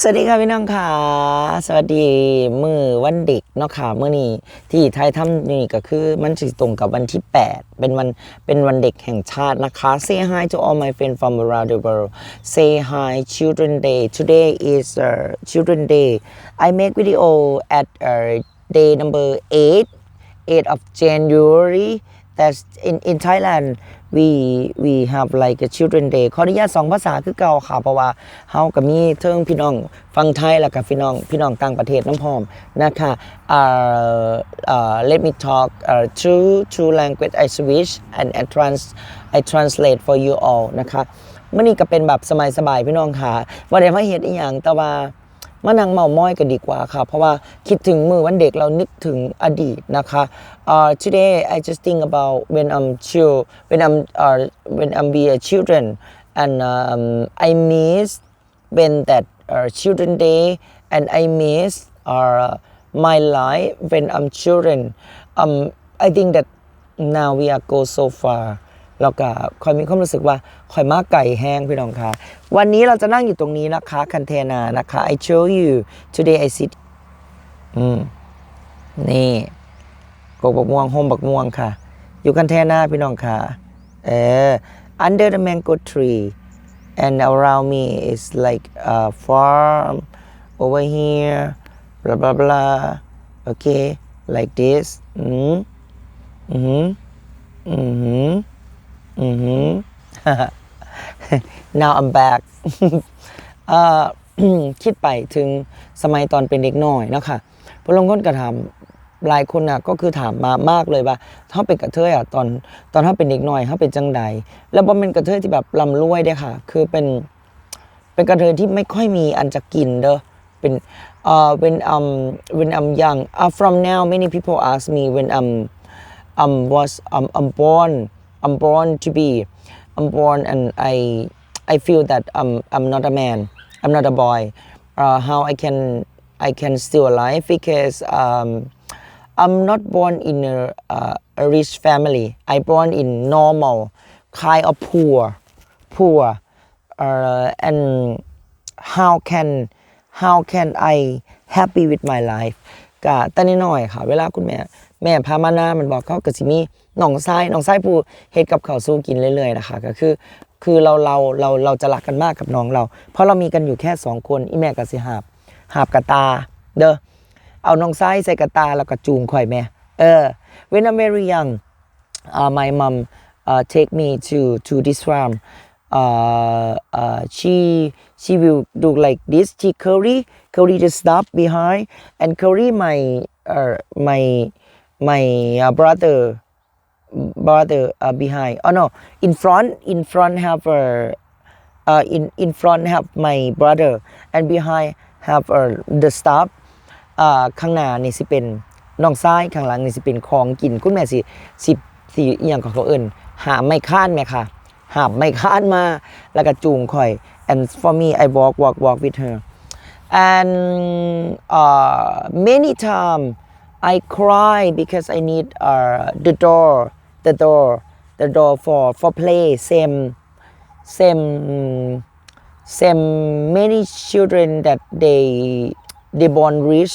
สวัสดีค่ะพี่น้องค่ะ สวัสดีมือวันเด็กเนาะค่ะเมื่อนี้ที่ไทยทำนี่ก็คือมันสิตรงกับวันที่ 8 เป็นวันเป็นวันเด็กแห่งชาตินะคะ Say hi to all my friends from around the world Say hi Children Day Today is uh, Children Day I make video at uh, day number 8 8 of January that's in in Thailand we we have like a children day ขออนุญาตสองภาษาคือเก่าค่ะ เพราะว่าเฮาก็มีเทิงพี่น้องฟังไทยแล้วก็พี่น้องพี่น้องต่างประเทศน้ำพร้อมนะคะ uh, uh, let me talk uh, two two language I switch and and trans I translate for you all นะคะเมื่อนี้ก็เป็นแบบสบายๆพี่น้องค่ะว่าได้มาเฮ็ดอีหยังแต่ว่า มานั่งเมามอยกันดีกว่าค่ะ เพราะว่าคิดถึงมือวันเด็กเรานึกถึงอดีตนะคะ uh, today I just think about when I'm chill when I'm uh, when I'm be a children and um, I miss when that uh, children day and I miss uh, my life when I'm children um, I think that now we are go so far แล้วก็คอยมีความรู้สึกว่าคอยมากไก่แห้งพี่น้องคะวันนี้เราจะนั่งอยู่ตรงนี้นะคะคันเทนานะคะ I show you today I sit อืมนี่กกบักม่วงโฮมบักม่วงค่ะ อยู่คันเทนาพี่น้องค่ะเออ under the mango tree and around me is like a farm over here blah blah blah okay like this อืมอืมอืม อือหือ now I'm back เอ่อ คิดไปถึงสมัยตอนเป็นเด็กน้อยเนาะคะพลงคนกระทำหลายคนน่ะก็คือถามมามากเลยว่าถ้าเป็นกระเทยอะตอนตอนถ้าเป็นเด็กน้อยถ้าเป็นจังใด แล้วบ่เป็นกระเทยที่แบบลำรวยเด้ค่ะ คือเป็นเป็นกระเทยที่ไม่ค่อยมีอันจะกินเด้อเป็น uh when um when I'm young uh, from now many people ask me when I'm um was um, I'm born I'm born to be I'm born and I I feel that I'm I'm not a man I'm not a boy uh, how I can I can still alive because um I'm not born in a, uh, a rich family I born in normal kind of poor poor uh, and how can how can I happy with my life ก็แต่นิดหน่อยค่ะ เวลาคุณแม่ แม่พามาหน้ามันบอกเขาก็สิมี หนองไส้หนองไส้ปูเฮ็ดกับเขาสู้กินเรื่อยๆนะคะก็คือ คือเราเราเราเราจะรักกันมากกับน้องเรา เพราะเรามีกันอยู่แค่สองคนอีแม่กับสิหาบหาบกระตา เด้อเอาน้องไส้ใส่กระตาแล้วก็จูงข่อยแม่เออ when I'm very young uh, my mom uh, take me to to this farm uh, uh, she she will do like this she curry curry just stop behind and curry my uh, my my uh, brother brother uh, behind oh no in front in front have a uh, in in front have my brother and behind have uh, the staff อ่าข้างหน้านี่สิเป็นน้องซ้ายข้างหลังนี่สิเป็นของกินคุณแม่สิสิสิอย่างของเขาเอิ้นหาไม่ค้านแม่ค่ะหาไม่ค้านมาแล้วก็จูงข่อย and for me I walk walk walk with her and uh, many time I cry because I need uh, the door the door the door for for play same same same many children that they they born rich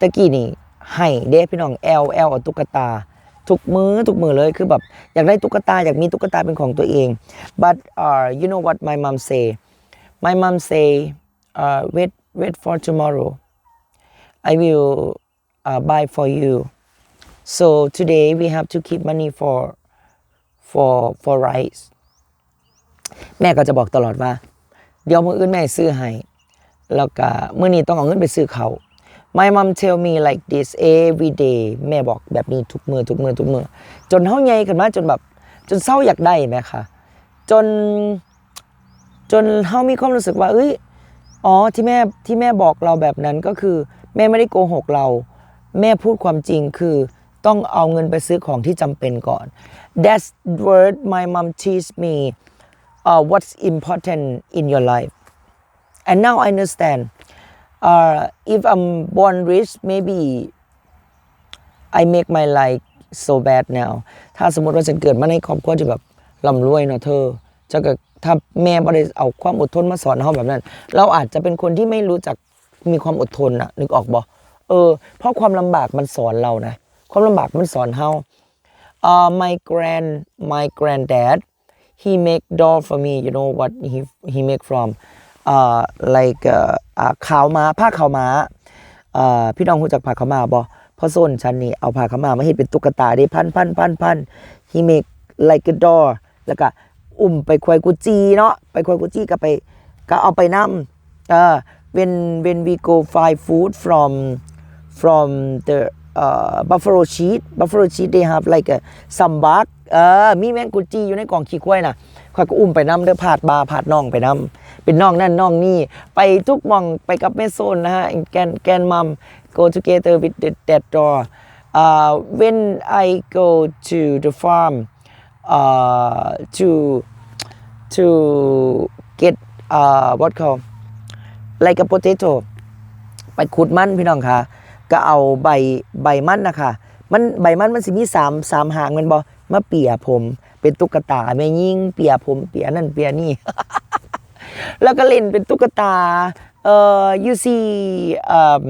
ตะกี้นี่ให้เด้พี่น้องแอลแอลเอาตุ๊กตา ทุกมือทุกมือเลยคือแบบอยากได้ตุ๊กตา อยากมีตุ๊กตาเป็นของตัวเอง but uh, you know what my mom say my mom say uh, wait wait for tomorrow I will uh, buy for you so today we have to keep money for for for rice แม่ก็จะบอกตลอดว่า เดี๋ยวมืออื่นแม่ซื้อให้แล้วก็มื้อนี้ต้องเอาเงินไปซื้อเขา My mom tell me like this every day แม่บอกแบบนี้ทุกมือทุกมือทุกมือจนเฮาใหญ่ขึ้นมาจนแบบจนเศร้าอยากได้แม่ค่ะจน จนเฮามีความรู้สึกว่า เอ้ยอ๋อที่แม่ที่แม่บอกเราแบบนั้นก็คือ แม่ไม่ได้โกหกเรา แม่พูดความจริงคือ ต้องเอาเงินไปซื้อของที่จำเป็นก่อน That's word my mom teach me uh, what's important in your life and now I understand uh, if I'm born rich maybe I make my life so bad now ถ้าสมมติว่าฉันเกิดมาในครอบครัวที่แบบร่ำรวยเนาะเธอจะก็ถ้าแม่บ่ได้เอาความอดทนมาสอนเฮาแบบนั้น เราอาจจะเป็นคนที่ไม่รู้จักมีความอดทนอะนึกออกบ่เออ เพราะความลำบากมันสอนเรานะ ความลำบากมันสอนเฮา uh, my grand my granddad he make doll for me you know what he he make from uh like uh, uh ขาวม้าผ้าขาวม้าเอ่อพี่น้องรู้จักผ้าขาวม้าบ่พราะส้นฉันนี่เอาผ้าขาวม้ามาเฮ็ดเป็นตุ๊กตาได้พันพันพันพัน he make like a doll แล้วก็อุ้มไปควายกุจีเนาะไปควายกุจีก็ไปก็เอาไปนํเออ when when we go find food from from the uh, buffalo sheet buffalo sheet they have like a some bug เออมีแมงกุจีอยู่ในกล่องขี้ควายน่ะข้อยก็อุ้มไปนำเด้อผาดบาผาดน่องไปนำเป็นน่องนั่นน่องนี่ ไปทุกมองไปกับแม่โซนนะฮะแกนแกนมัม go together with the, that door uh, when I go to the farm uh, to to get uh, what call like a potato ไปขุดมันพี่น้องค่ะ ก็เอาใบใบมันนะคะมันใบมันมันสิมีสามสามหางมันบอมาเปียผม เป็นตุ๊กตาแม่ยิ่งเปียผม เปียนั่นเปียนี่ แล้วก็เล่นเป็นตุ๊กตาเอ่อ you see um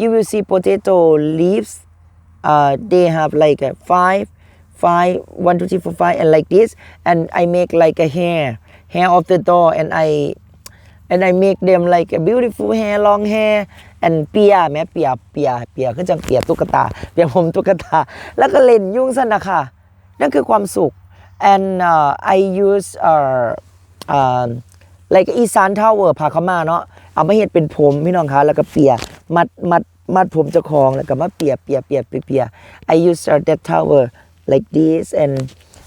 you will see potato leaves uh they have like a five five one two three four five and like this and I make like a hair hair of the door and I and I make them like a beautiful hair long hair and เปียแม่เปียเปียเปียก็จะเปียตุ๊กตาเปียผมตุ๊กตา แล้วก็เล่นยุ่งสนนะคะนั่นคือความสุข and uh, I use uh, uh, like อีสานทาวเวอร์พาเขามาเนาะเอามาเฮ็ดเป็นผมพี่น้องคะแล้วก็เปียมัดมัดมัดผมเจ้าของแล้วก็มาเปียเปียเปียเปียเปีย I use uh, that tower like this and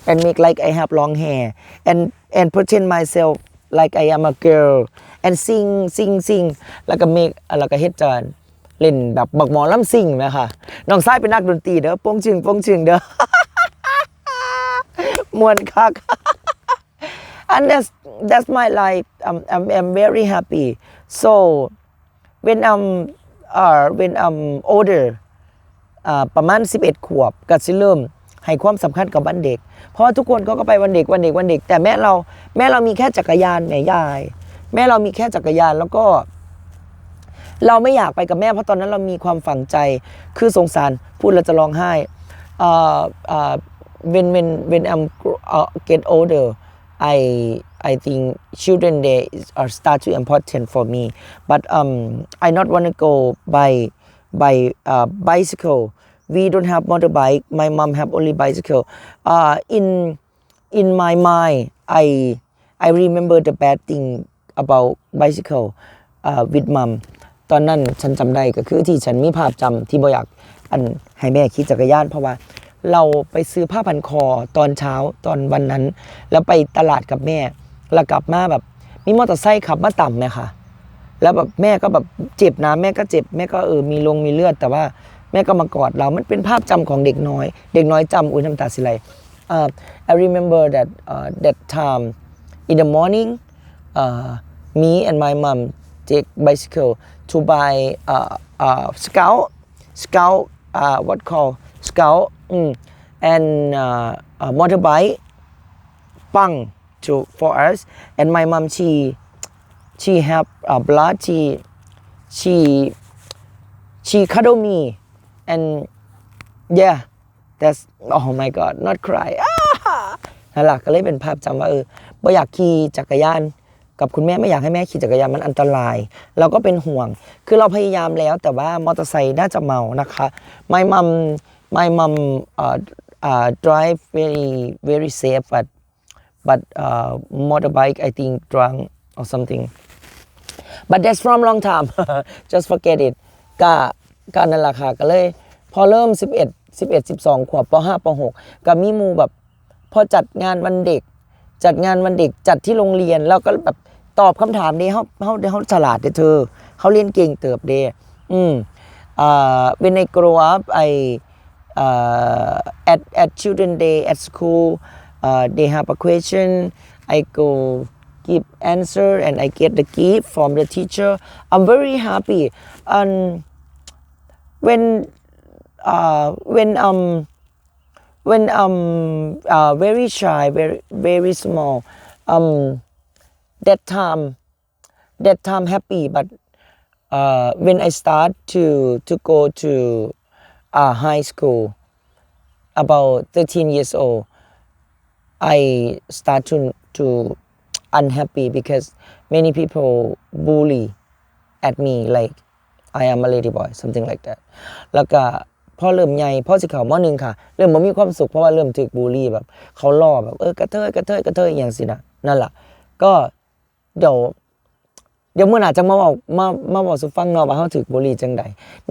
and make like I have long hair and and pretend myself like I am a girl and sing sing sing แล้วก็ make แล้วก็เฮ็ดจานเล่นแบบบักหมอลำซิ่งไหมคะน้องซ้ายเป็นนักดนตรีเด้อป้งชึงป้งชึงเด้อมวนคัก and that's that's my life I'm, I'm, I'm very happy so when I'm uh, when I'm older อ่าประมาณ 11 ขวบก็สิเริ่ม ให้ความสำคัญกับวันเด็ก เพราะว่าทุกคนเขาก็ไปวันเด็กวันเด็กวันเด็ก แต่แม่เราแม่เรามีแค่จักรยานแม่ยาย แม่เรามีแค่จักรยานแล้วก็ เราไม่อยากไปกับแม่เพราะตอนนั้นเรามีความฝังใจคือสงสารพูดแล้วจะร้องไห้เอ่อเอ่อ when when when I'm get older I I think children day are start to important for me but um I not want to go by by uh, bicycle we don't have motorbike my mom have only bicycle uh, in in my mind I I remember the bad thing about bicycle uh, with mom ตอนนั้นฉันจำได้ก็คือที่ฉันมีภาพจำที่บ่อยากอันให้แม่ขี่จักรยานเพราะว่าเราไปซื้อผ้าพันคอตอนเช้าตอนวันนั้น แล้วไปตลาดกับแม่ แล้วกลับมาแบบมีมอเตอร์ไซค์ขับมาต่ำไหมคะแล้วแบบแม่ก็แบบเจ็บนะแม่ก็เจ็บแม่ก็เออมีลงมีเลือดแต่ว่า แม่ก็มากอดเรา มันเป็นภาพจำของเด็กน้อย เด็กน้อยจำอุ้ยน้ำตาสิไหล uh, I remember that uh, that time in the morning uh, me and my mom take bicycle to buy uh, uh, scout scout uh, what call scout mm, and uh, a motorbike pang to for us and my mom she she have uh, blood she she she cuddle me and yeah that's oh my god not cry นั่นแหละก็เลยเป็นภาพจำว่าเออบ่อยากขี่จักรยานกับคุณแม่ไม่อยากให้แม่ขี่จักรยานมันอันตราย เราก็เป็นห่วง คือเราพยายามแล้วแต่ว่ามอเตอร์ไซค์น่าจะเมานะคะ my mom my mom uh, uh, drive very very safe but but uh, motorbike I think drunk or something but that's from long time just forget it ก็ ก็นั่นแหละค่ะก็เลย พอเริ่ม 11 11 12 ขวบป .5 ป .6 ก็มีมูแบบ พอจัดงานวันเด็ก จัดงานวันเด็กจัดที่โรงเรียนแล้วก็แบบตอบคำถามนี้เขาเขาเขาฉลาดเด้เธอเขาเรียนเก่งเติบเด้อืมอ่า when I grow up I uh, at at children day at school uh, they have a question I go give answer and I get the gift from the teacher I'm very happy and when uh, when um when I'm uh, very shy, very very small, um, that time that time happy but uh, when I start to to go to uh, high school about 13 years old I start to to unhappy because many people bully at me like I am a lady boy something like that แล้วก็พอเริ่มใหญ่พ่อสิเขามอหนึ่งค่ะ เริ่มบ่มีความสุขเพราะว่าเริ่มถูกบูลลี่แบบ เขาล่อแบบเออกระเทยกระเทยกระเทยอย่างสินะนั่นแหละก็เดี๋ยวเดี๋ยวเมื่อหนาจะมาบอกมามาบอกสุฟังเนาะว่าเขาถูกบูลลี่จังใด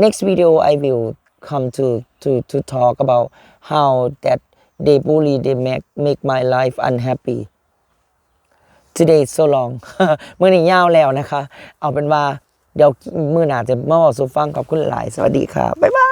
next video I will come to to to talk about how that they bully they make make my life unhappy today so long เมื่อนี้ยาวแล้วนะคะ เอาเป็นว่า เดี๋ยวมือหนาจะมาบอกสุฟังขอบคุณหลาย สวัสดีครับ บ๊ายบาย